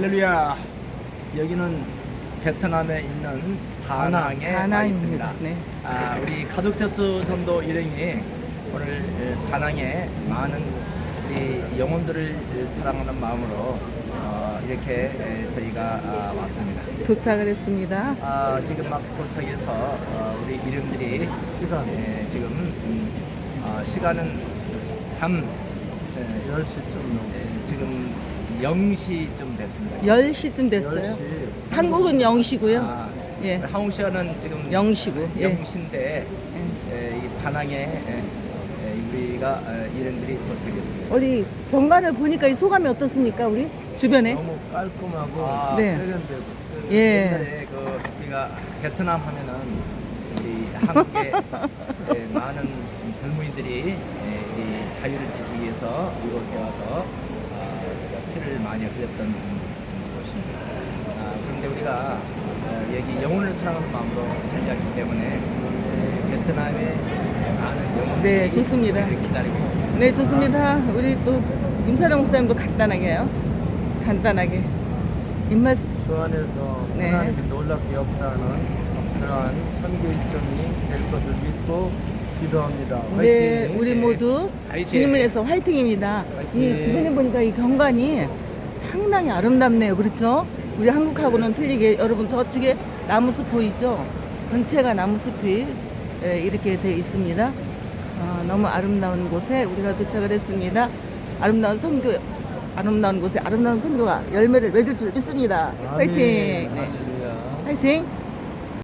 할렐루야. 여기는 베트남에 있는 다낭에 와 다낭입니다. 있습니다. 네. 아, 우리 가족 세트 전도 일행이 오늘 에, 다낭에 많은 이 영혼들을 사랑하는 마음으로 어, 이렇게 에, 저희가 아, 왔습니다. 도착을 했습니다. 아, 지금 막 도착해서 어, 우리 이름들이 시간 에, 지금 음, 어, 시간은 밤 에, 10시쯤 넘어. 에, 지금 0시쯤 됐습니다. 10시쯤 됐어요. 10시. 한국은 0시고요. 아, 예. 한국 시간은 지금 0시고. 예. 0시인데 에, 이 다낭에 에, 에, 우리가 에, 일행들이 도착했습니다. 우리 경관을 보니까 이 소감이 어떻습니까, 우리? 주변에? 너무 깔끔하고 아, 네. 세련되고. 예. 옛날에 그 우리가 베트남 하면은 우리 한국의 에, 많은 젊은이들이 에, 이 자유를 지키기 위해서 이곳에 와서 아, 많이 흘렸던 곳입니다. 아, 그런데 우리가 어, 여기 영혼을 사랑하는 마음으로 달려왔기 때문에 에, 베트남의 많은 영혼들이 네, 좋습니다. 우리를 기다리고 있습니다. 네, 좋습니다. 우리 또 임찬영 목사님도 간단하게 해요. 간단하게. 입말 수안에서 네. 하나님이 놀랍게 역사하는 그러한 선교 일정이 될 것을 믿고 기도합니다. 네, 화이팅! 우리 모두 화이팅! 주님을 위해서 화이팅입니다. 화이팅! 이 주변에 보니까 이 경관이 상당히 아름답네요. 그렇죠? 우리 한국하고는 틀리게 여러분 저쪽에 나무숲 보이죠? 전체가 나무숲이 예, 이렇게 돼 있습니다. 어, 너무 아름다운 곳에 우리가 도착을 했습니다. 아름다운 선교, 아름다운 곳에 아름다운 선교가 열매를 맺을 줄 믿습니다. 할렐루야. 화이팅!